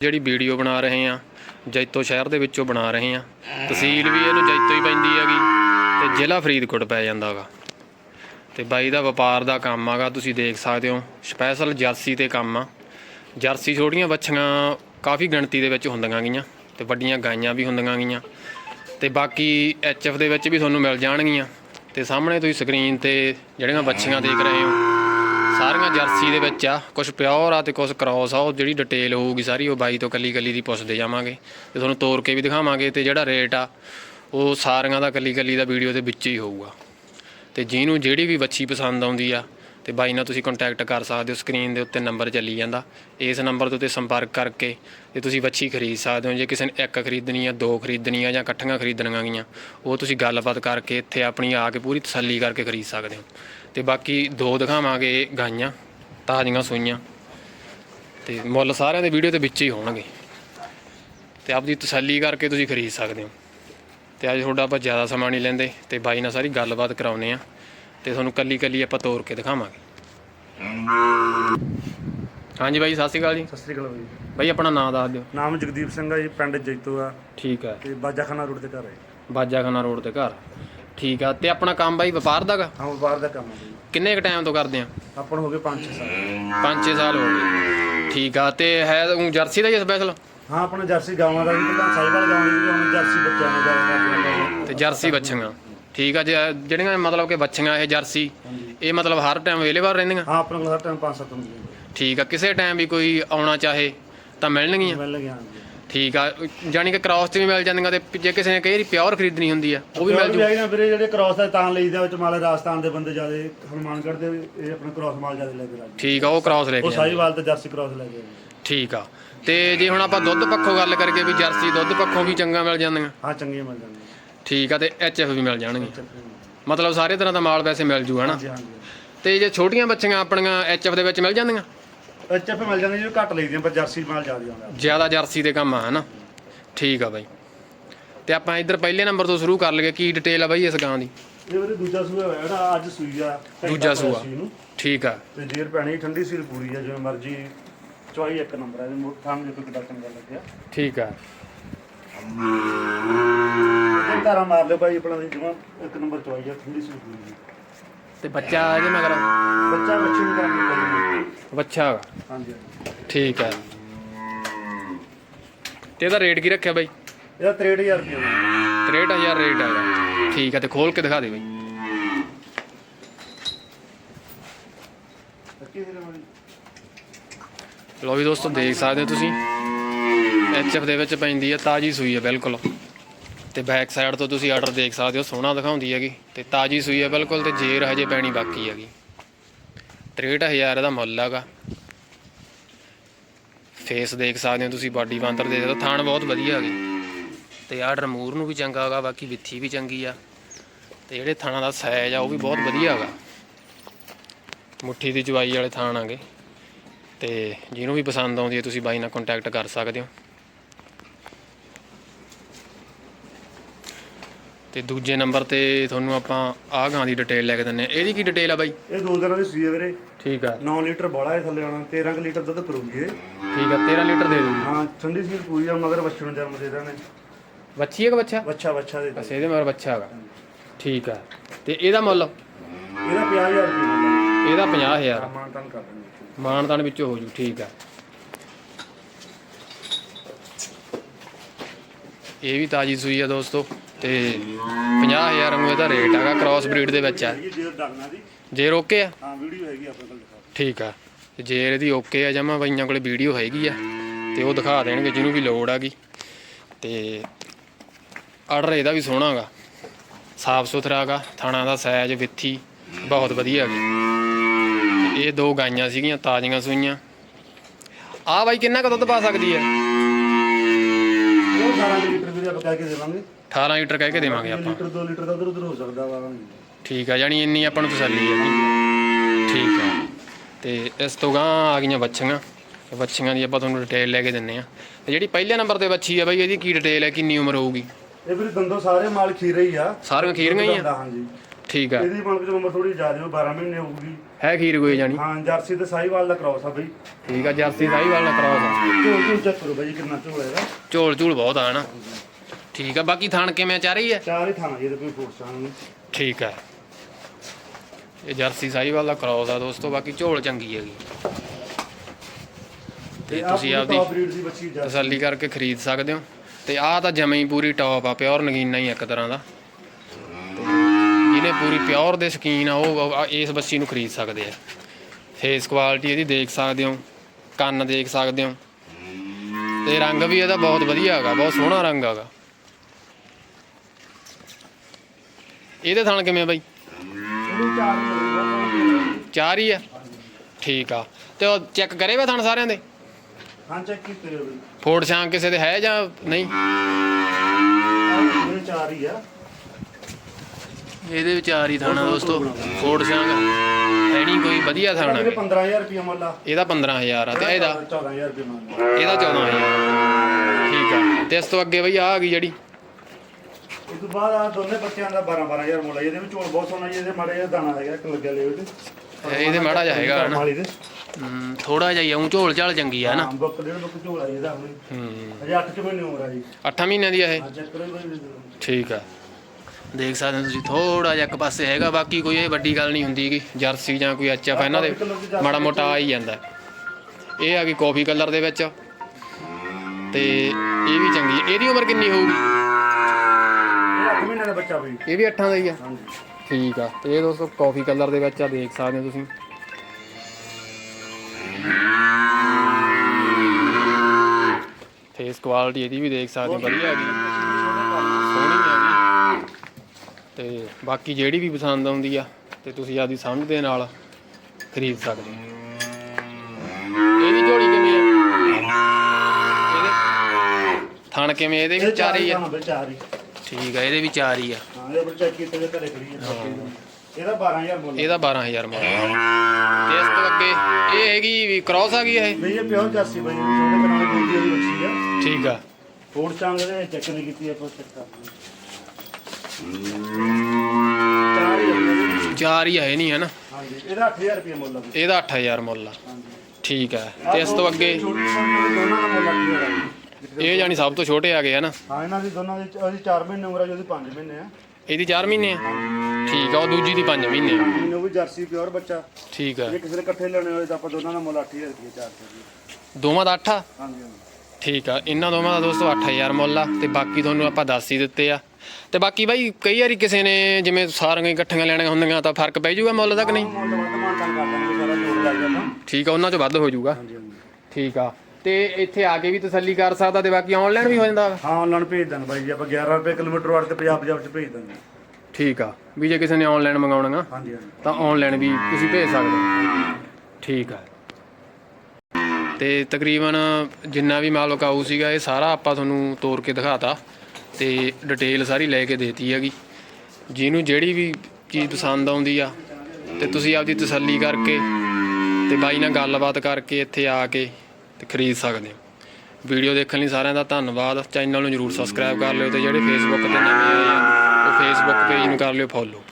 ਜਿਹੜੀ ਵੀਡੀਓ ਬਣਾ ਰਹੇ ਆ ਜੈਤੋ ਸ਼ਹਿਰ ਦੇ ਵਿੱਚੋਂ ਬਣਾ ਰਹੇ ਆ ਤਹਿਸੀਲ ਵੀ ਇਹਨੂੰ ਜੈਤੋ ਹੀ ਪੈਂਦੀ ਹੈਗੀ, ਤੇ ਜ਼ਿਲ੍ਹਾ ਫਰੀਦਕੋਟ ਪੈ ਜਾਂਦਾਗਾ। ਤੇ ਬਾਈ ਦਾ ਵਪਾਰ ਦਾ ਕੰਮ ਆਗਾ, ਤੁਸੀਂ ਦੇਖ ਸਕਦੇ ਹੋ ਸਪੈਸ਼ਲ ਜਰਸੀ ਤੇ ਕੰਮ ਆ। ਜਰਸੀ ਛੋਟੀਆਂ ਬੱਚੀਆਂ ਕਾਫੀ ਗਿਣਤੀ ਦੇ ਵਿੱਚ ਹੁੰਦੀਆਂ ਗੀਆਂ ਤੇ ਵੱਡੀਆਂ ਗਾਈਆਂ ਵੀ ਹੁੰਦੀਆਂ ਗੀਆਂ ਤੇ ਬਾਕੀ ਐਚਐਫ ਦੇ ਵਿੱਚ ਵੀ ਤੁਹਾਨੂੰ ਮਿਲ ਜਾਣਗੀਆਂ। ਤੇ ਸਾਹਮਣੇ ਤੁਸੀਂ ਸਕਰੀਨ ਤੇ ਜਿਹੜੀਆਂ ਬੱਚੀਆਂ ਦੇਖ ਰਹੇ ਹੋ ਸਾਰੀਆਂ ਜਰਸੀ ਦੇ ਵਿੱਚ ਆ ਕੁਝ ਪਿਓਰ ਆ ਤੇ ਕੁਝ ਕ੍ਰਾਸ ਆ, ਉਹ ਜਿਹੜੀ ਡਿਟੇਲ ਹੋਊਗੀ ਸਾਰੀ ਉਹ ਬਾਈ ਤੋਂ ਕੱਲੀ ਕੱਲੀ ਦੀ ਪੁੱਛਦੇ ਜਾਵਾਂਗੇ ਤੇ ਤੁਹਾਨੂੰ ਤੋਰ ਕੇ ਵੀ ਦਿਖਾਵਾਂਗੇ ਤੇ ਜਿਹੜਾ ਰੇਟ ਆ, ਉਹ ਸਾਰੀਆਂ ਦਾ ਕੱਲੀ ਕੱਲੀ ਦਾ ਵੀਡੀਓ ਦੇ ਵਿੱਚ ਹੀ ਹੋਊਗਾ। ਤੇ ਜਿਹਨੂੰ ਜਿਹੜੀ ਵੀ ਵੱਛੀ ਪਸੰਦ ਆਉਂਦੀ ਆ, ਤੇ ਬਾਈ ਨਾਲ ਤੁਸੀਂ ਕੰਟੈਕਟ ਕਰ ਸਕਦੇ ਹੋ ਸਕਰੀਨ ਦੇ ਉੱਤੇ ਨੰਬਰ ਚੱਲੀ ਜਾਂਦਾ। ਇਸ ਨੰਬਰ ਦੇ ਉੱਤੇ ਸੰਪਰਕ ਕਰਕੇ ਤੇ ਤੁਸੀਂ ਵੱਛੀ ਖਰੀਦ ਸਕਦੇ ਹੋ, ਜੇ ਕਿਸੇ ਨੇ ਇੱਕ ਖਰੀਦਣੀ ਆ, ਦੋ ਖਰੀਦਣੀ ਆ ਜਾਂ ਇਕੱਠੀਆਂ ਖਰੀਦਣੀਆਂ ਗੀਆਂ, ਉਹ ਤੁਸੀਂ ਗੱਲਬਾਤ ਕਰਕੇ ਇੱਥੇ ਆਪਣੀ ਆ ਕੇ ਪੂਰੀ ਤਸੱਲੀ ਕਰਕੇ ਖਰੀਦ ਸਕਦੇ ਹੋ। ਤੇ ਬਾਕੀ ਦੋ ਦਿਖਾਵਾਂਗੇ ਗਾਈਆਂ ਤਾਜ਼ੀਆਂ ਸੂਈਆਂ। ਤੇ ਮੁੱਲ ਸਾਰਿਆਂ ਦੇ ਵੀਡੀਓ ਦੇ ਵਿੱਚ ਹੀ ਹੋਣਗੇ। ਤੇ ਆਪਦੀ ਤਸੱਲੀ ਕਰਕੇ ਤੁਸੀਂ ਖਰੀਦ ਸਕਦੇ ਹੋ। ਤੇ ਅੱਜ ਤੁਹਾਡਾ ਆਪਾਂ ਜ਼ਿਆਦਾ ਸਮਾਂ ਨਹੀਂ ਲੈਂਦੇ ਤੇ ਬਾਈ ਨਾਲ ਸਾਰੀ ਗੱਲਬਾਤ ਕਰਾਉਨੇ ਆ ਤੇ ਤੁਹਾਨੂੰ ਕੱਲੀ ਕੱਲੀ ਆਪਾਂ ਤੋੜ ਕੇ ਦਿਖਾਵਾਂਗੇ। ਹਾਂਜੀ ਬਾਈ ਸਤਿ ਸ਼੍ਰੀ ਅਕਾਲ ਜੀ। ਸਤਿ ਸ੍ਰੀ ਅਕਾਲ ਬਾਈ। ਬਾਈ ਆਪਣਾ ਨਾਮ ਦੱਸ ਦਿਓ। ਨਾਮ ਜਗਦੀਪ ਸਿੰਘ ਆ ਜੀ ਪਿੰਡ ਜੈਤੋ ਆ ਠੀਕ ਹੈ ਤੇ ਬਾਜਾਖਾਨਾ ਰੋਡ ਤੇ ਘਰ ਹੈ ਬਾਜਾਖਾਨਾ ਰੋਡ ਤੇ ਘਰ। ਠੀਕ ਆ ਤੇ ਆਪਣਾ ਕੰਮ ਬਾਈ ਵਪਾਰ ਦਾਗਾ ਹਾਂ ਵਪਾਰ ਦਾ ਕੰਮ ਹੈ ਜੀ ਕਿੰਨੇ ਕ ਟਾਈਮ ਤੋਂ ਕਰਦੇ ਆ? ਆਪਾਂ ਨੂੰ ਹੋ ਗਏ 5-6 ਸਾਲ। 5-6 ਸਾਲ ਹੋ ਗਏ। ਠੀਕ ਆ ਤੇ ਹੈ ਊਂ ਜਰਸੀ ਦਾ ਹੀ ਸਪੈਸ਼ਲ ਹਾਂ ਆਪਣਾ ਜਰਸੀ ਗਾਵਾਂ ਦਾ ਵੀ ਪਹਿਲਾਂ ਸਾਈਵਾਲ ਗਾਵਾਂ ਦੀ ਵੀ ਹੁਣ ਜਰਸੀ ਬੱਚਿਆਂ ਨੂੰ ਜ਼ਿਆਦਾ ਕਰਦੇ ਤੇ ਜਰਸੀ ਬੱਚੀਆਂ। ਠੀਕ ਆ ਜੇ ਜਿਹੜੀਆਂ ਮਤਲਬ ਕਿ ਬੱਚੀਆਂ ਇਹ ਜਰਸੀ ਇਹ ਮਤਲਬ ਹਰ ਟਾਈਮ ਅਵੇਲੇਬਲ ਰਹਿੰਦੀਆਂ? ਹਾਂ ਆਪਣੇ ਕੋਲ ਹਰ ਟਾਈਮ 5-7 ਹੁੰਦੀਆਂ। ਠੀਕ ਆ ਕਿਸੇ ਟਾਈਮ ਵੀ ਕੋਈ ਆਉਣਾ ਚਾਹੇ ਤਾਂ ਮਿਲਣਗੀਆਂ? ਮਿਲ ਗਿਆ ਠੀਕ ਆ ਜਾਨੀ ਕਿ ਕ੍ਰਾਸ ਤੇ ਵੀ ਮਿਲ ਜਾਂਦੀਆਂ ਤੇ ਜੇ ਕਿਸੇ ਨੇ ਕਈ ਵਾਰੀ ਪਿਓਰ ਖਰੀਦਣੀ ਹੁੰਦੀ ਆ ਉਹ ਵੀ ਮਿਲ ਜੂ। ਨਾ ਵੀਰੇ ਜਿਹੜੇ ਕ੍ਰਾਸ ਦਾ ਤਾਂ ਲਈਦਾ ਵਿੱਚ ਮਾਲੇ ਰਾਜਸਥਾਨ ਦੇ ਬੰਦੇ ਜ਼ਿਆਦੇ ਹਨੂਮਾਨਗੜ੍ਹ ਦੇ ਇਹ ਆਪਣਾ ਕ੍ਰਾਸ ਮਾਲ ਜ਼ਿਆਦੇ ਲੈ ਕੇ ਰਾਜੀ ਠੀਕ ਆ ਉਹ ਕ੍ਰਾਸ ਲੈ ਕੇ ਉਹ ਜਾਂਦੇ ਸਾਈਵਾਲ ਤੇ ਜਰਸੀ ਕ੍ਰਾਸ ਲੈ ਕੇ ਆਏ। ਠੀਕ ਆ ਤੇ ਜੇ ਹੁਣ ਆਪਾਂ ਦੁੱਧ ਪੱਖੋਂ ਗੱਲ ਕਰਕੇ ਵੀ ਜਰਸੀ ਦੁੱਧ ਪੱਖੋਂ ਵੀ ਚੰਗਾ ਮਿਲ ਜਾਂਦੀਆਂ? ਹਾਂ ਚੰਗੀਆਂ ਮਿਲ ਜਾਂਦੀਆਂ। ਠੀਕ ਆ ਤੇ ਐਚਐਫ ਵੀ ਮਿਲ ਚੱਕਰ ਮਤਲਬ ਸਾਰੇ ਤਰ੍ਹਾਂ ਦਾ ਮਾਲ ਵੈਸੇ ਮਿਲ ਜੂ ਹਨਾ ਤੇ ਜੇ ਛੋਟੀਆਂ ਬੱਚੀਆਂ ਆਪਣੀਆਂ ਐਚਐਫ ਦੇ ਵਿੱਚ ਮਿਲ ਜਾਂਦੀਆਂ? ਐਚਐਫ ਮਿਲ ਜਾਂਦੀ ਜੋ ਘੱਟ ਲਈਦੀਆਂ ਪਰ ਜਰਸੀ ਮਾਲ ਜ਼ਿਆਦਾ ਆਉਂਦਾ। ਜ਼ਿਆਦਾ ਜਰਸੀ ਦੇ ਕੰਮ ਆ ਹਨਾ? ਠੀਕ ਆ ਬਾਈ। ਤੇ ਆਪਾਂ ਇੱਧਰ ਪਹਿਲੇ ਨੰਬਰ ਤੋਂ ਸ਼ੁਰੂ ਕਰ ਲਈਏ ਕੀ ਡਿਟੇਲ ਆ ਬਾਈ ਇਸ ਗਾਂ ਦੀ? ਇਹ ਵੀਰੇ ਦੂਜਾ ਸੂਆ ਹੋਇਆ ਜਿਹੜਾ ਅੱਜ ਸੂਈ ਆ ਦੂਜਾ ਸੂਆ। ਠੀਕ ਆ। ਤੇ ਜੇਰ ਪੈਣੀ ਠੰਡੀ ਸੀਲ ਪੂਰੀ ਆ ਜਿਵੇਂ ਮਰਜ਼ੀ ਚੌਈ ਇੱਕ ਨੰਬਰ ਆ ਇਹਦੇ ਥਾਂ ਜੇ ਕੋਈ ਕਿਦਾਂ ਚੰਗਾ ਲੱਗਿਆ। ਠੀਕ ਆ। ਧਾਰਾ ਮਾਰ ਲਿਓ ਭਾਈ ਆਪਣਾ ਜਿਵੇਂ ਇੱਕ ਨੰਬਰ ਚੌਈ ਆ ਠੰਡੀ ਸੀਲ ਪੂਰੀ ਤੇ ਬੱਚਾ ਇਹਦੇ ਮਗਰ? ਬੱਚਾ ਬੱਚੇ ਨੂੰ ਕੰਮ ਕਰੀ ਬੱਚਾ ਹੈਗਾ ਹਾਂਜੀ। ਠੀਕ ਹੈ ਤੇ ਇਹਦਾ ਰੇਟ ਕੀ ਰੱਖਿਆ ਬਾਈ? ਇਹਦਾ 63000 ਰੁਪਏ ਦਾ 63000 ਰੇਟ ਹੈਗਾ ਠੀਕ ਹੈ ਤੇ ਖੋਲ ਕੇ ਦਿਖਾ ਦੇ ਬਾਈ। ਲੋ ਵੀ ਦੋਸਤੋ ਦੇਖ ਸਕਦੇ ਹੋ ਤੁਸੀਂ। ਐਚਐਫ ਦੇ ਵਿੱਚ ਪੈਂਦੀ ਹੈ ਤਾਜੀ ਸੂਈ ਹੈ ਬਿਲਕੁਲ। ਤੇ ਬੈਕ ਸਾਈਡ ਤੋਂ ਤੁਸੀਂ ਆਰਡਰ ਦੇਖ ਸਕਦੇ ਹੋ ਸੋਹਣਾ ਦਿਖਾਉਂਦੀ ਹੈਗੀ। ਤੇ ਤਾਜੀ ਸੂਈ ਹੈ ਬਿਲਕੁਲ ਤੇ ਜੇਰ ਹਜੇ ਪੈਣੀ ਬਾਕੀ ਹੈਗੀ। 63000 ਇਹਦਾ ਮੁੱਲ ਹੈਗਾ। ਫੇਸ ਦੇਖ ਸਕਦੇ ਹੋ ਤੁਸੀਂ ਬਾਡੀ ਬਾਂਦਰ ਦੇ ਸਕਦੇ ਥਾਣ ਬਹੁਤ ਵਧੀਆ ਹੈਗੇ। ਤੇ ਆਹ ਰਮੂਰ ਨੂੰ ਵੀ ਚੰਗਾ ਹੈਗਾ, ਬਾਕੀ ਵਿੱਥੀ ਵੀ ਚੰਗੀ ਆ। ਤੇ ਜਿਹੜੇ ਥਾਣਾ ਦਾ ਸਾਈਜ਼ ਆ, ਉਹ ਵੀ ਬਹੁਤ ਵਧੀਆ ਹੈਗਾ। ਮੁੱਠੀ ਦੀ ਜਵਾਈ ਵਾਲੇ ਥਾਣ ਆਗੇ ਤੇ ਜਿਹਨੂੰ ਵੀ ਪਸੰਦ ਆਉਂਦੀ ਹੈ, ਤੁਸੀਂ ਬਾਈ ਨਾਲ ਕੰਟੈਕਟ ਕਰ ਸਕਦੇ ਹੋ। ਤੇ ਦੂਜੇ ਨੰਬਰ ਤੇ ਤੁਹਾਨੂੰ ਆਪਾਂ ਆਹ ਗਾਂ ਦੀ ਡਿਟੇਲ ਲੈ ਕੇ ਦਿੰਨੇ ਆ ਇਹਦੀ ਕੀ ਡਿਟੇਲ ਆ ਬਾਈ? ਇਹ ਦੋ ਦਿਨਾਂ ਦੀ ਸੂਈ ਆ ਵੀਰੇ। ਠੀਕ ਆ। 9 ਲੀਟਰ ਬੋਲਾ ਹੈ ਥੱਲੇ ਆਉਣਾ 13 ਕੁ ਲੀਟਰ ਦੁੱਧ ਕਰੂਗੀ ਇਹ। ਠੀਕ ਆ 13 ਲੀਟਰ ਦੇ ਦੂਗੀ। ਹਾਂ ਠੰਡੀ ਸੀਲ ਪੂਰੀ ਆ ਮਗਰ ਬੱਚੇ ਨੂੰ ਜਨਮ ਦੇ ਦੇਣੇ। ਬੱਚੀ ਹੈ ਕਿ ਬੱਚਾ ਬੱਚਾ ਬੱਚਾ ਦੇ ਅੱਛਾ ਇਹਦੇ ਮਗਰ ਬੱਚਾ ਹੈਗਾ। ਠੀਕ ਆ। ਤੇ ਇਹਦਾ ਮੁੱਲ? ਇਹਦਾ 50000 ਰੁਪਏ ਮਿਲਦਾ ਇਹਦਾ 50000 ਮਾਨਤਨ ਕਰ ਦਿੰਦੇ ਮਾਨਦਾਨ ਵਿੱਚੋਂ ਹੋ ਜੂ ਠੀਕ ਆ। ਇਹ ਵੀ ਤਾਜੀ ਸੂਈ ਆ ਦੋਸਤੋ। ਤੇ 50000 ਨੂੰ ਇਹਦਾ ਰੇਟ ਹੈਗਾ ਕ੍ਰਾਸ ਬਰੀਡ ਦੇ ਵਿੱਚ ਆ ਇਹ ਜੇ ਰੋਕੇ ਆ? ਹਾਂ ਵੀਡੀਓ ਹੈਗੀ ਆਪਣੇ ਕੋਲ ਦਿਖਾ ਠੀਕ ਆ। ਤੇ ਜੇ ਇਹਦੀ ਓਕੇ ਆ ਜਮਾ ਬਾਈਆਂ ਕੋਲੇ ਵੀਡੀਓ ਹੈਗੀ ਆ ਤੇ ਉਹ ਦਿਖਾ ਦੇਣਗੇ ਜਿਹਨੂੰ ਵੀ ਲੋੜ ਆਗੀ ਤੇ ਆਰਡਰ ਇਹਦਾ ਵੀ ਸੋਹਣਾ ਗਾ। ਸਾਫ਼ ਸੁਥਰਾ ਗਾ ਥਾਣਾ ਦਾ ਸਾਈਜ਼ ਵਿੱਥੀ ਬਹੁਤ ਵਧੀਆ ਗੀ। ਤੇ ਇਹ ਦੋ ਗਾਈਆਂ ਸੀਗੀਆਂ ਤਾਜ਼ੀਆਂ ਸੂਈਆਂ। ਆ ਬਾਈ ਕਿੰਨਾ ਕੁ ਦੁੱਧ ਪਾ ਸਕਦੀ ਹੈ ਉਹ 18 ਲੀਟਰ ਵੀ ਆਪਾਂ ਕਹਿ ਕੇ ਦੇਵਾਂਗੇ। 18 ਲੀਟਰ ਕਹਿ ਕੇ ਦੇਵਾਂਗੇ ਆਪਾਂ। ਲੀਟਰ 2 ਲੀਟਰ ਦਾ ਉਧਰ ਉਧਰ ਹੋ ਸਕਦਾ ਵਾ। ਠੀਕ ਆ ਜਾਨੀ ਇੰਨੀ ਆਪਾਂ ਨੂੰ ਤਸੱਲੀ ਹੈ ਜੀ। ਠੀਕ ਆ। ਤੇ ਇਸ ਤੋਂ ਗਾਂ ਆ ਗਈਆਂ ਬੱਚੀਆਂ ਬੱਚੀਆਂ ਦੀ ਆਪਾਂ ਤੁਹਾਨੂੰ ਡਿਟੇਲ ਲੈ ਕੇ ਦਿੰਨੇ ਆ। ਤੇ ਜਿਹੜੀ ਪਹਿਲੇ ਨੰਬਰ ਤੇ ਬੱਚੀ ਆ ਬਾਈ ਇਹਦੀ ਕੀ ਡਿਟੇਲ ਹੈ ਕਿੰਨੀ ਉਮਰ ਹੋਊਗੀ? ਇਹ ਵੀਰੇ ਦੰਦੋ ਸਾਰੇ ਮਾਲ ਖੀਰੇ ਹੀ ਆ। ਸਾਰੀਆਂ ਖੀਰੀਆਂ ਹੀ ਆ? ਦਾ ਹਾਂਜੀ। ਠੀਕ ਆ। ਇਹਦੀ ਮਤਲਬ ਉਮਰ ਥੋੜੀ ਜ਼ਿਆਦਾ ਹੋ 12 ਮਹੀਨੇ ਹੋਊਗੀ। ਹੈ ਖੀਰ ਕੋਈ ਜਾਣੀ? ਹਾਂ ਜਰਸੀ ਤੇ ਸਾਈਵਾਲ ਦਾ ਕ੍ਰਾਸ ਆ ਬਈ। ਠੀਕ ਆ ਜਰਸੀ ਸਾਹੀਵਾਲ ਨਾਲ ਕਰਾਸ ਆ। ਝੋਲ ਝੋਲ ਚੈੱਕ ਕਰੋ ਬਾਈ ਕਿੰਨਾ ਝੋਲ ਹੈਗਾ। ਝੋਲ ਝੂਲ ਬਹੁਤ ਆ ਹਨਾ? ਠੀਕ ਆ ਬਾਕੀ ਥਣ ਕਿਵੇਂ ਚਾਹ ਰਹੀ ਹੈ? ਚਾਰ ਹੀ ਥਾਣਾ ਜੀ ਇਹਦੇ ਕੋਈ ਫੋਰਸਾਂ ਨਹੀਂ ਠੀਕ ਹੈ ਇਹ ਜਰਸੀ ਸਾਹੀਵਾਲ ਦਾ ਕਰਾਸ ਆ ਦੋਸਤੋ ਬਾਕੀ ਝੋਲ ਚੰਗੀ ਹੈਗੀ। ਤੇ ਤੁਸੀਂ ਆਪਦੀ ਦੀ ਬੱਚੀ ਤਸੱਲੀ ਕਰਕੇ ਖਰੀਦ ਸਕਦੇ ਹੋ। ਤੇ ਆਹ ਤਾਂ ਜਮੇ ਹੀ ਪੂਰੀ ਟੌਪ ਆ ਪਿਓਰ ਨਗੀਨਾ ਹੀ ਇੱਕ ਤਰ੍ਹਾਂ ਦਾ। ਤੇ ਜਿਹਨੇ ਪੂਰੀ ਪਿਓਰ ਦੇ ਸ਼ਕੀਨ ਆ ਉਹ ਆ- ਇਸ ਬੱਚੀ ਨੂੰ ਖਰੀਦ ਸਕਦੇ ਆ। ਫੇਸ ਕੁਆਲਿਟੀ ਇਹਦੀ ਦੇਖ ਸਕਦੇ ਹੋ ਕੰਨ ਦੇਖ ਸਕਦੇ ਹੋ। ਤੇ ਰੰਗ ਵੀ ਇਹਦਾ ਬਹੁਤ ਵਧੀਆ ਹੈਗਾ ਬਹੁਤ ਸੋਹਣਾ ਰੰਗ ਹੈਗਾ। ਇਹਦੇ ਥਣ ਕਿਵੇਂ ਬਾਈ? ਚਾਰ ਹੀ ਆ। ਠੀਕ ਆ। ਤੇ ਉਹ ਚੈੱਕ ਕਰੇ ਵੇ ਥਣ ਸਾਰਿਆਂ ਦੇ? ਹਾਂ ਚੈੱਕ ਕੀਤੇ ਹੋ ਬਈ। ਫੋੜ ਛਾਂ ਕਿਸੇ ਦੇ ਹੈ ਜਾਂ ਨਹੀਂ? ਇਹ ਚਾਰ ਹੀ ਆ। ਇਹਦੇ ਵਿੱਚ ਆ ਰਹੀ ਥਾਣਾ ਦੋਸਤੋ ਛਾਂ ਹੈ ਨਹੀਂ ਕੋਈ ਵਧੀਆ ਥਾਣਾ ਇਹਦੇ 15000 ਰੁਪਏ ਮੁੱਲ ਇਹਦਾ 15000 ਆ ਤੇ ਇਹਦਾ? 14000 ਰੁਪਏ ਮੁੱਲ ਇਹਦਾ 14000 ਠੀਕ ਆ। ਤੇ ਇਸ ਤੋਂ ਅੱਗੇ ਬਈ ਆ ਆ ਗਈ ਜਿਹੜੀ। ਤੋਂ ਬਾਅਦ ਆ ਦੋਨੇ ਬੱਚਿਆਂ ਦਾ 12 12000 ਮੁੱਲ ਇਹਦੇ ਵਿੱਚ ਝੋਲ ਬਹੁਤ ਸੋਹਣਾ ਜੀ ਇਹਦੇ ਮਾੜੇ ਜਿਹਾ ਦਾਣਾ ਹੈਗਾ ਇੱਕ ਲੱਗਿਆ ਲੈ ਉਹਦੇ ਇਹਦੇ ਮਾੜਾ ਜਿਹਾ ਹੈਗਾ ਹਨਾ ਮਾਲੀ ਦੇ। ਥੋੜਾ ਜਿਹਾ ਉਂ ਝੋਲ ਝਾਲ ਚੰਗੀ ਆ ਨਾ। ਹਾਂ ਬੁੱਕ ਡੇਢ ਬੁੱਕ ਝੋਲ ਆ ਜੀ ਇਹਦਾ ਆਪਣੀ। ਹੂੰ। ਅਜੇ 8 ਚ ਮਹੀਨੇ ਉਮਰ ਆ ਜੀ। 8 ਮਹੀਨਿਆਂ ਦੀ ਆ ਇਹ? ਹਾਂ ਚੈੱਕ ਕਰੋ ਬਈ ਠੀਕ ਆ। ਦੇਖ ਸਕਦੇ ਹੋ ਤੁਸੀਂ ਥੋੜਾ ਜਿਹਾ ਇੱਕ ਪਾਸੇ ਹੈਗਾ ਬਾਕੀ ਕੋਈ ਇਹ ਵੱਡੀ ਗੱਲ ਨਹੀਂ ਹੁੰਦੀ ਕਿ ਜਰਸੀ ਜਾਂ ਕੋਈ ਐਚਐਫ ਇਹਨਾਂ ਦੇ ਮਾੜਾ ਮੋਟਾ ਆ ਹੀ ਜਾਂਦਾ। ਇਹ ਆ ਗਈ ਕਾਫੀ ਕਲਰ ਦੇ ਵਿੱਚ। ਤੇ ਇਹ ਵੀ ਚੰਗੀ ਹੈ ਇਹਦੀ ਉਮਰ ਕਿੰਨੀ ਹੋਊਗੀ? ਇਹ 8 ਮਹੀਨੇ ਦਾ ਬੱਚਾ ਬਈ ਇਹ ਵੀ 8 ਦਾ ਹੀ ਆ। ਹਾਂਜੀ। ਠੀਕ ਆ ਤੇ ਇਹ ਦੋਸਤੋ ਕਾਫੀ ਕਲਰ ਦੇ ਵਿੱਚ ਆ ਦੇਖ ਸਕਦੇ ਹੋ ਤੁਸੀਂ। ਫੇਸ ਕੁਆਲਿਟੀ ਇਹਦੀ ਵੀ ਦੇਖ ਸਕਦੇ ਹੋ ਵਧੀਆ ਹੈਗੀ। ਸੋਹਣੀ ਹੈਗੀ। ਤੇ ਬਾਕੀ ਜਿਹੜੀ ਵੀ ਪਸੰਦ ਆਉਂਦੀ ਆ ਤੇ ਤੁਸੀਂ ਆਪਦੀ ਸਮਝ ਦੇ ਨਾਲ ਖਰੀਦ ਸਕਦੇ ਹੋ। ਇਹਦੀ ਝੋਲੀ ਕਿਵੇਂ ਆ? ਇਹਦੇ ਥਣ ਕਿਵੇਂ? ਇਹਦੇ ਵੀ ਚਾਰ ਹੀ ਆ। ਠੀਕ ਆ ਇਹਦੇ ਵੀ ਚਾਰ ਹੀ ਆ। ਹਾਂ ਇਹ ਬੱਚਾ ਕੀਤੇ ਦੇ ਘਰੇ ਖੜੀ ਹੈ। ਇਹਦਾ 12000 ਮੁੱਲ। ਇਹਦਾ 12000 ਮੁੱਲ ਤੇ ਇਸ ਤੋਂ ਅੱਗੇ ਇਹ ਹੈਗੀ ਵੀ ਕ੍ਰਾਸ ਆ ਗਈ ਇਹ? ਬਈ ਇਹ ਪਿਓਰ ਜਰਸੀ ਬਈ ਸੋਹਣੇ ਕਨਾਲ ਦੀ ਦੀ ਬੱਚੀ ਆ। ਠੀਕ ਆ। ਫੋੜ ਚਾਂਗ ਦੇ ਚੈੱਕ ਨਹੀਂ ਕੀਤੀ ਆਪਾਂ ਚੈੱਕ ਕਰ ਚਾਰ ਹੀ ਆਏ ਨਹੀਂ ਹੈ ਨਾ। ਹਾਂਜੀ ਇਹਦਾ 8000 ਰੁਪਏ ਮੁੱਲ ਆ। ਇਹਦਾ 8000 ਮੁੱਲ ਆ। ਹਾਂਜੀ। ਠੀਕ ਆ। ਤੇ ਇਸ ਤੋਂ ਅੱਗੇ ਛੋਟੀ ਛੋਟੀ ਦੋਨਾਂ ਦਾ ਮੁੱਲ 8000 ਆ ਜੀ। ਇਹ ਜਾਨੀ ਸਭ ਤੋਂ ਛੋਟੇ ਆ ਗਏ ਹਨ ਹਾਂ ਇਹਨਾਂ ਦੀ ਦੋਨਾਂ ਦੀ ਉਹਦੀ 4 ਮਹੀਨੇ ਉਮਰ ਆ ਜੀ ਉਹਦੀ 5 ਮਹੀਨੇ ਆ। ਇਹਦੀ 4 ਮਹੀਨੇ ਆ? ਠੀਕ ਆ ਉਹ ਦੂਜੀ ਦੀ 5 ਮਹੀਨੇ ਆ। ਇਹਨੂੰ ਵੀ ਜਰਸੀ ਪਿਓਰ ਬੱਚਾ। ਠੀਕ ਆ। ਜੇ ਕਿਸੇ ਨੇ ਇਕੱਠੇ ਲੈਣੇ ਹੋਏ ਤਾਂ ਆਪਾਂ ਦੋਨਾਂ ਦਾ ਮੁੱਲ 8000 ਰੁਪਏ ਚਾਰ ਸੌ ਜੀ ਦੋਵਾਂ ਦਾ 8 ਆ? ਹਾਂਜੀ ਹਾਂਜੀ। ਠੀਕ ਆ ਇਹਨਾਂ ਦੋਵਾਂ ਦਾ ਦੋਸਤੋ 8000 ਮੁੱਲ ਆ ਤੇ ਬਾਕੀ ਤੁਹਾਨੂੰ ਆਪਾਂ ਦੱਸ ਹੀ ਦਿੱਤੇ ਆ। ਤੇ ਬਾਕੀ ਬਾਈ ਕਈ ਵਾਰੀ ਕਿਸੇ ਨੇ ਜਿਵੇਂ ਸਾਰੀਆਂ ਹੀ ਇਕੱਠੀਆਂ ਲੈਣੀਆਂ ਹੁੰਦੀਆਂ ਤਾਂ ਫ਼ਰਕ ਪੈ ਜਾਊਗਾ ਮੁੱਲ ਦਾ ਕਿ ਨਹੀਂ? ਮੁੱਲ ਵੱਧ ਮਾਨਤਾਂ ਕਰ ਦਾਂਗੇ ਸਾਰਾ ਜੋੜ ਲੱਗ ਜਾਂਦਾ ਠੀਕ ਆ ਉਹਨਾਂ ਚੋਂ ਵੱਧ ਹੋ ਜਾਊਗਾ। ਹਾਂਜੀ ਹਾਂਜੀ। ਠੀਕ ਆ। ਤੇ ਇੱਥੇ ਆ ਕੇ ਵੀ ਤਸੱਲੀ ਕਰ ਸਕਦਾ ਤੇ ਬਾਕੀ ਆਨਲਾਈਨ ਵੀ ਹੋ ਜਾਂਦਾ। ਹਾਂ ਆਨਲਾਈਨ ਭੇਜ ਦਾਂਗੇ ਬਾਈ ਜੀ ਆਪਾਂ 11 ਰੁਪਏ ਕਿਲੋਮੀਟਰ ਵਾਰ ਤੇ ਪੰਜਾਬ ਪੰਜਾਬ ਚ ਭੇਜ ਦਾਂਗੇ। ਠੀਕ ਆ। ਵੀ ਜੇ ਕਿਸੇ ਨੇ ਆਨਲਾਈਨ ਮੰਗਾਉਣਾਗਾ ਹਾਂਜੀ ਹਾਂਜੀ। ਤਾਂ ਆਨਲਾਈਨ ਵੀ ਤੁਸੀਂ ਭੇਜ ਸਕਦੇ ਹੋ। ਠੀਕ ਆ। ਤੇ ਤਕਰੀਬਨ ਜਿੰਨਾ ਵੀ ਮਾਲ ਵਿਕਾਊ ਸੀਗਾ ਇਹ ਸਾਰਾ ਆਪਾਂ ਤੁਹਾਨੂੰ ਤੋੜ ਕੇ ਦਿਖਾਤਾ ਤੇ ਡਿਟੇਲ ਸਾਰੀ ਲੈ ਕੇ ਦੇਤੀ ਹੈਗੀ। ਜਿਹਨੂੰ ਜਿਹੜੀ ਵੀ ਚੀਜ਼ ਪਸੰਦ ਆਉਂਦੀ ਆ ਤੇ ਤੁਸੀਂ ਆਪਦੀ ਤਸੱਲੀ ਕਰਕੇ ਤੇ ਬਾਈ ਨਾਲ ਗੱਲਬਾਤ ਕਰਕੇ ਇੱਥੇ ਆ ਕੇ ਤੇ ਖਰੀਦ ਸਕਦੇ ਹੋ। ਵੀਡੀਓ ਦੇਖਣ ਲਈ ਸਾਰਿਆਂ ਦਾ ਧੰਨਵਾਦ। ਚੈਨਲ ਨੂੰ ਜਰੂਰ ਸਬਸਕ੍ਰਾਈਬ ਕਰ ਲਿਓ ਤੇ ਜਿਹੜੇ ਫੇਸਬੁੱਕ ਤੇ ਨਵੇਂ ਆਏ ਆ, ਉਹ ਫੇਸਬੁੱਕ ਪੇਜ ਨੂੰ ਕਰ ਲਿਓ ਫੋਲੋ